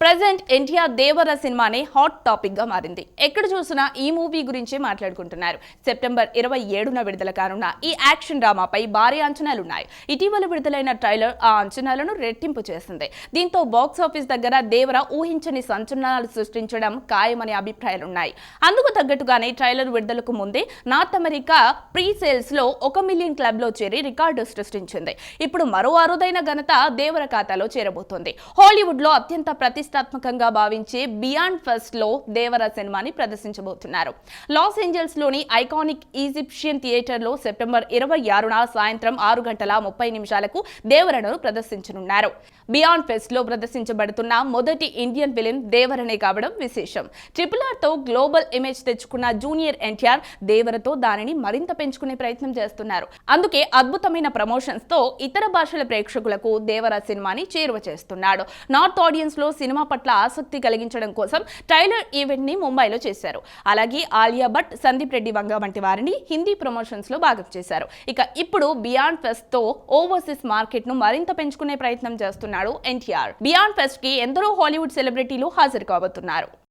Present NTR దేవర సినిమానే hot టాపిక్గా మారింది. ఎక్కడ చూసినా ఈ మూవీ గురించి మాట్లాడుకుంటున్నారు. సెప్టెంబర్ ఇరవై ఏడున విడుదల కానున్న ఈ యాక్షన్ డ్రామాపై భారీ అంచనాలున్నాయి. ఇటీవల విడుదలైన ట్రైలర్ ఆ అంచనాలను రెట్టింపు చేసింది. దీంతో బాక్స్ ఆఫీస్ దగ్గర దేవర ఊహించని సంచలనాలు సృష్టించడం ఖాయమనే అభిప్రాయాలున్నాయి. అందుకు తగ్గట్టుగానే ట్రైలర్ విడుదలకు ముందే నార్త్ అమెరికా ప్రీ సేల్స్లో ఒక మిలియన్ క్లబ్లో చేరి రికార్డు సృష్టించింది. ఇప్పుడు మరో అరుదైన ఘనత దేవర ఖాతాలో చేరబోతోంది. హాలీవుడ్లో అత్యంత ప్రతిష్టాత్మకంగా భావించే బియాండ్ ఫస్ట్లో దేవర సినిమాని ప్రదర్శించబోతున్నారు. లాస్ ఏంజల్స్లోని ఐకానిక్ ఈజిప్షియన్ థియేటర్లో సెప్టెంబర్ ఇరవై ఆరున సాయంత్రం ఆరు గంటల ముప్పై నిమిషాలకు దేవరను ప్రదర్శించనున్నారు. బియాండ్ ఫెస్ట్లో ప్రదర్శించబడుతున్న మొదటి ఇండియన్ ఫిలిం దేవరనే కావడం విశేషం. ట్రిపుల్ ఆర్తో గ్లోబల్ ఇమేజ్ తెచ్చుకున్న జూనియర్ ఎన్టీఆర్ దేవరతో దానిని మరింత పెంచుకునే ప్రయత్నం చేస్తున్నారు. అందుకే అద్భుతమైన ప్రమోషన్స్తో ఇతర భాషల ప్రేక్షకులకు దేవర సినిమాని చేరువ చేస్తున్నాడు. నార్త్ ఆడియన్స్లో సినిమా పట్ల ఆసక్తి కలిగించడం కోసం ట్రైలర్ ఈవెంట్ని ముంబైలో చేశారు. అలాగే ఆలియా భట్ సందీప్ రెడ్డి వంగ వంటి వారిని హిందీ ప్రమోషన్స్లో భాగం చేశారు. ఇక ఇప్పుడు బియాండ్ ఫెస్ట్తో ఓవర్సీస్ మార్కెట్ను మరింత పెంచుకునే ప్రయత్నం చేస్తున్నాడు ఎన్టీఆర్. బియాండ్ ఫెస్ట్కి ఎందరో హాలీవుడ్ సెలబ్రిటీలు హాజరు కాబోతున్నారు.